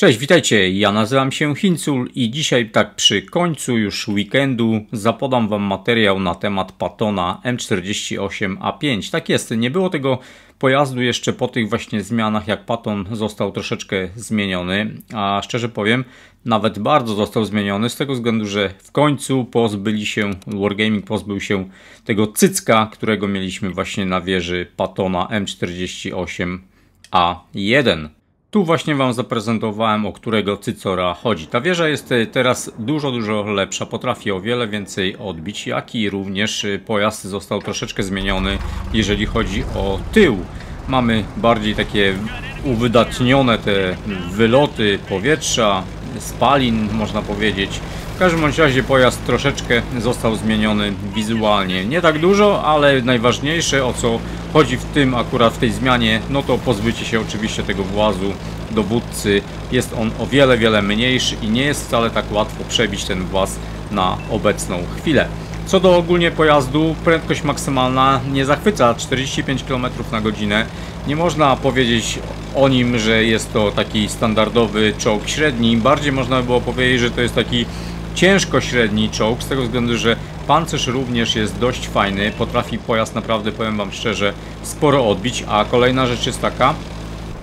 Cześć, witajcie. Ja nazywam się Hincul i dzisiaj tak przy końcu już weekendu zapodam wam materiał na temat Patona M48A5. Tak jest, nie było tego pojazdu jeszcze po tych właśnie zmianach, jak Paton został troszeczkę zmieniony, a szczerze powiem, nawet bardzo został zmieniony z tego względu, że w końcu pozbyli się, Wargaming pozbył się tego cycka, którego mieliśmy właśnie na wieży Patona M48A1. Tu właśnie Wam zaprezentowałem, o którego cycora chodzi. Ta wieża jest e, teraz dużo, dużo lepsza, potrafi o wiele więcej odbić, jak i również e, pojazd został troszeczkę zmieniony, jeżeli chodzi o tył. Mamy bardziej takie uwydatnione te wyloty powietrza, spalin, można powiedzieć. W każdym razie pojazd troszeczkę został zmieniony wizualnie. Nie tak dużo, ale najważniejsze o co chodzi w tym akurat w tej zmianie, no to pozbycie się oczywiście tego włazu dowódcy. Jest on o wiele, wiele mniejszy i nie jest wcale tak łatwo przebić ten właz na obecną chwilę. Co do ogólnie pojazdu, prędkość maksymalna nie zachwyca 45 km na godzinę. Nie można powiedzieć o nim, że jest to taki standardowy czołg średni. Bardziej można by było powiedzieć, że to jest taki ciężko średni czołg, z tego względu, że pancerz również jest dość fajny, potrafi pojazd naprawdę, powiem Wam szczerze, sporo odbić, a kolejna rzecz jest taka,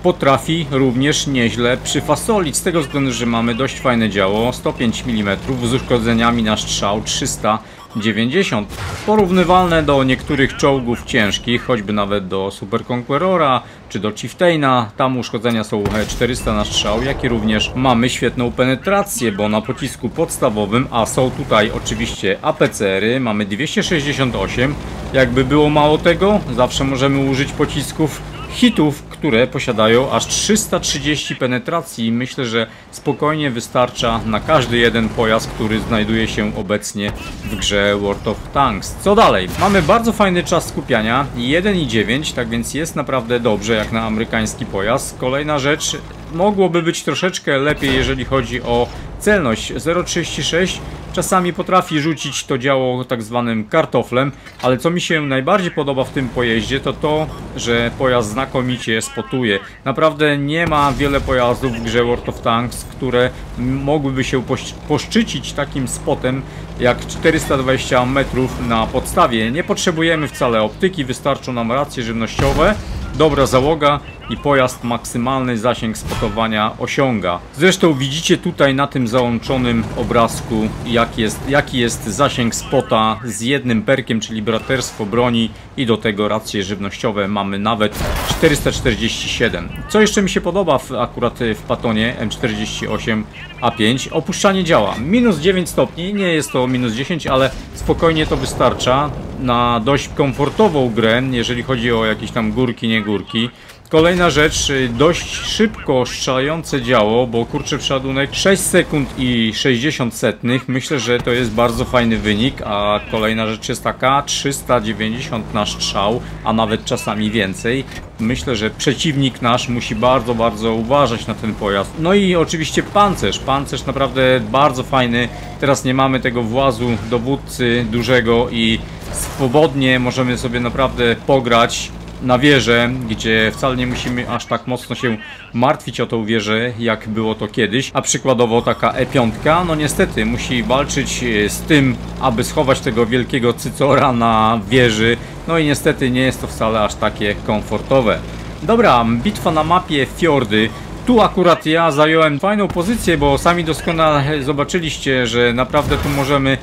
potrafi również nieźle przyfasolić, z tego względu, że mamy dość fajne działo, 105 mm z uszkodzeniami na strzał 300 90. Porównywalne do niektórych czołgów ciężkich, choćby nawet do Super Conquerora czy do Chieftaina. Tam uszkodzenia są 400 na strzał, jak i również mamy świetną penetrację, bo na pocisku podstawowym, a są tutaj oczywiście APCR-y, mamy 268. Jakby było mało tego, zawsze możemy użyć pocisków hitów, które posiadają aż 330 penetracji. Myślę, że spokojnie wystarcza na każdy jeden pojazd, który znajduje się obecnie w grze World of Tanks. Co dalej? Mamy bardzo fajny czas skupiania, 1,9, tak więc jest naprawdę dobrze jak na amerykański pojazd. Kolejna rzecz, mogłoby być troszeczkę lepiej, jeżeli chodzi o celność 0,36 czasami potrafi rzucić to działo tak zwanym kartoflem, ale co mi się najbardziej podoba w tym pojeździe to to, że pojazd znakomicie spotuje. Naprawdę nie ma wiele pojazdów w grze World of Tanks, które mogłyby się poszczycić takim spotem jak 420 metrów na podstawie. Nie potrzebujemy wcale optyki, wystarczą nam racje żywnościowe dobra załoga i pojazd maksymalny zasięg spotowania osiąga. Zresztą widzicie tutaj na tym załączonym obrazku jak jest, jaki jest zasięg spota z jednym perkiem, czyli braterstwo broni i do tego racje żywnościowe mamy nawet 447. Co jeszcze mi się podoba w, akurat w Patonie M48 A5? Opuszczanie działa. Minus 9 stopni, nie jest to minus 10, ale spokojnie to wystarcza na dość komfortową grę, jeżeli chodzi o jakieś tam górki, nie górki. Kolejna rzecz, y, dość szybko strzelające działo, bo kurczę przeładunek 6 sekund i 60 setnych. Myślę, że to jest bardzo fajny wynik, a kolejna rzecz jest taka 390 na strzał, a nawet czasami więcej. Myślę, że przeciwnik nasz musi bardzo, bardzo uważać na ten pojazd. No i oczywiście pancerz. Pancerz naprawdę bardzo fajny. Teraz nie mamy tego włazu dowódcy dużego i swobodnie możemy sobie naprawdę pograć na wieżę, gdzie wcale nie musimy aż tak mocno się martwić o tą wieżę, jak było to kiedyś. A przykładowo taka E5, no niestety musi walczyć e, z tym, aby schować tego wielkiego cycora na wieży. No i niestety nie jest to wcale aż takie komfortowe. Dobra, bitwa na mapie Fiordy. Tu akurat ja zająłem fajną pozycję, bo sami doskonale zobaczyliście, że naprawdę tu możemy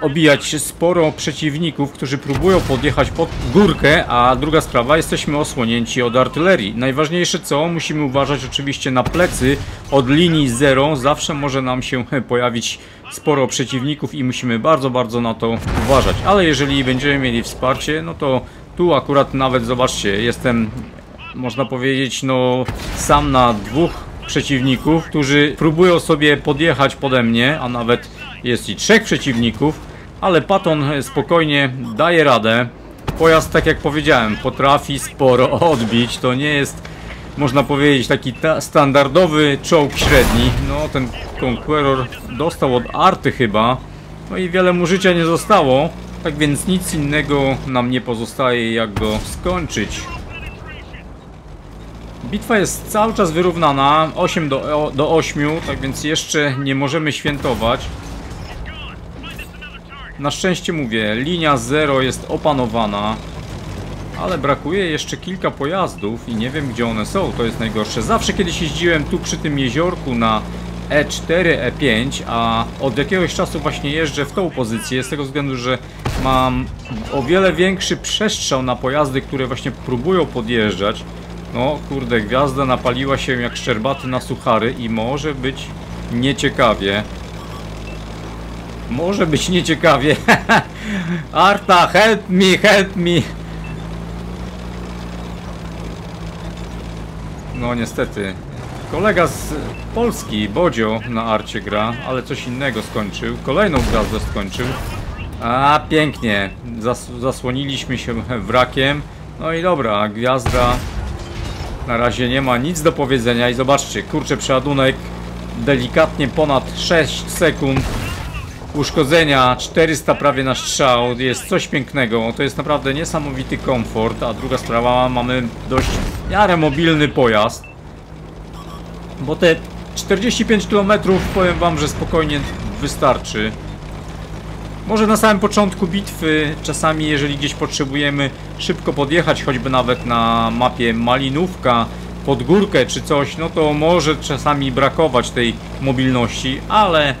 obijać sporo przeciwników, którzy próbują podjechać pod górkę, a druga sprawa, jesteśmy osłonięci od artylerii. Najważniejsze co, musimy uważać oczywiście na plecy od linii zero, zawsze może nam się pojawić sporo przeciwników i musimy bardzo, bardzo na to uważać. Ale jeżeli będziemy mieli wsparcie, no to tu akurat nawet, zobaczcie, jestem, można powiedzieć, no sam na dwóch przeciwników, którzy próbują sobie podjechać pode mnie, a nawet jest i trzech przeciwników, ale Paton spokojnie daje radę. Pojazd, tak jak powiedziałem, potrafi sporo odbić. To nie jest, można powiedzieć, taki standardowy czołg średni. No, ten Conqueror dostał od Arty chyba. No i wiele mu życia nie zostało. Tak więc nic innego nam nie pozostaje, jak go skończyć. Bitwa jest cały czas wyrównana, 8 do, do 8, tak więc jeszcze nie możemy świętować. Na szczęście mówię, linia 0 jest opanowana. Ale brakuje jeszcze kilka pojazdów i nie wiem gdzie one są, to jest najgorsze. Zawsze kiedyś jeździłem tu przy tym jeziorku na E4, E5, a od jakiegoś czasu właśnie jeżdżę w tą pozycję z tego względu, że mam o wiele większy przestrzał na pojazdy, które właśnie próbują podjeżdżać. No kurde, gwiazda napaliła się jak szczerbaty na suchary i może być nieciekawie. Może być nieciekawie. Arta, help me, help me. No niestety. Kolega z Polski, Bodzio, na arcie gra, ale coś innego skończył. Kolejną gwiazdę skończył. A, pięknie. Zas zasłoniliśmy się wrakiem. No i dobra, gwiazda na razie nie ma nic do powiedzenia i zobaczcie, kurczę, przeładunek delikatnie ponad 6 sekund. Uszkodzenia 400 prawie na strzał jest coś pięknego, to jest naprawdę niesamowity komfort, a druga sprawa, mamy dość miarę mobilny pojazd. Bo te 45 km powiem wam, że spokojnie wystarczy może na samym początku bitwy, czasami jeżeli gdzieś potrzebujemy szybko podjechać, choćby nawet na mapie Malinówka, pod górkę czy coś, no to może czasami brakować tej mobilności, ale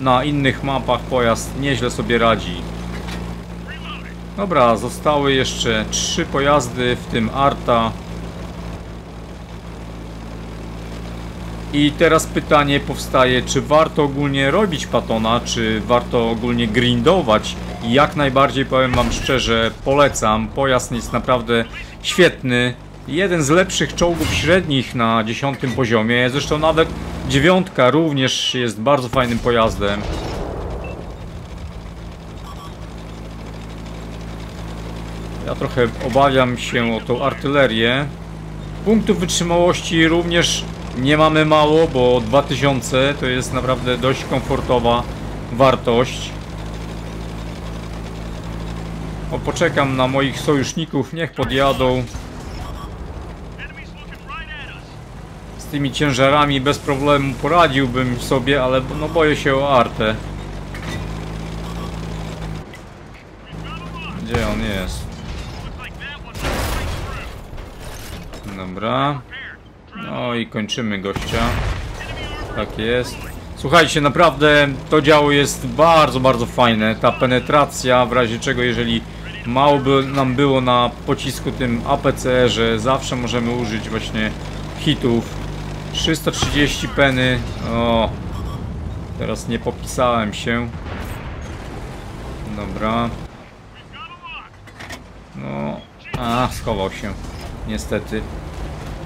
na innych mapach pojazd nieźle sobie radzi. Dobra, zostały jeszcze trzy pojazdy, w tym Arta. I teraz pytanie powstaje, czy warto ogólnie robić patona, czy warto ogólnie grindować? Jak najbardziej powiem wam szczerze, polecam. Pojazd jest naprawdę świetny. Jeden z lepszych czołgów średnich na 10 poziomie. Zresztą nawet dziewiątka również jest bardzo fajnym pojazdem. Ja trochę obawiam się o tą artylerię. Punktów wytrzymałości również nie mamy mało, bo 2000 to jest naprawdę dość komfortowa wartość. O, poczekam na moich sojuszników, niech podjadą. Z tymi ciężarami bez problemu poradziłbym sobie, ale no boję się o Artę. Gdzie on jest? Dobra. No i kończymy gościa. Tak jest. Słuchajcie, naprawdę to działo jest bardzo, bardzo fajne. Ta penetracja, w razie czego jeżeli mało by nam było na pocisku tym APCR-ze, zawsze możemy użyć właśnie hitów. 330 peny. O, teraz nie popisałem się. Dobra. No, a, schował się. Niestety.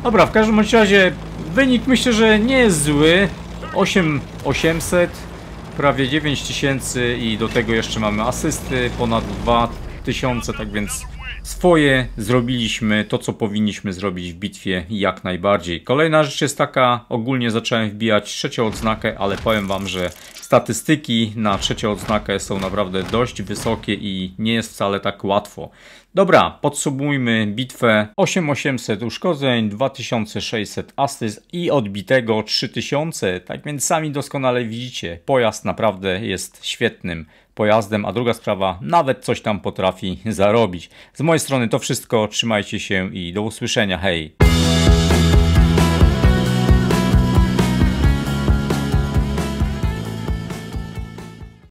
Dobra, w każdym razie wynik myślę, że nie jest zły. 8800, prawie 9000 i do tego jeszcze mamy asysty ponad 2000, tak więc swoje zrobiliśmy, to co powinniśmy zrobić w bitwie jak najbardziej. Kolejna rzecz jest taka, ogólnie zacząłem wbijać trzecią odznakę, ale powiem wam, że statystyki na trzecią odznakę są naprawdę dość wysokie i nie jest wcale tak łatwo. Dobra, podsumujmy bitwę 8800 uszkodzeń, 2600 asyst i odbitego 3000. Tak więc sami doskonale widzicie, pojazd naprawdę jest świetnym pojazdem, a druga sprawa, nawet coś tam potrafi zarobić. Z mojej strony to wszystko, trzymajcie się i do usłyszenia, hej!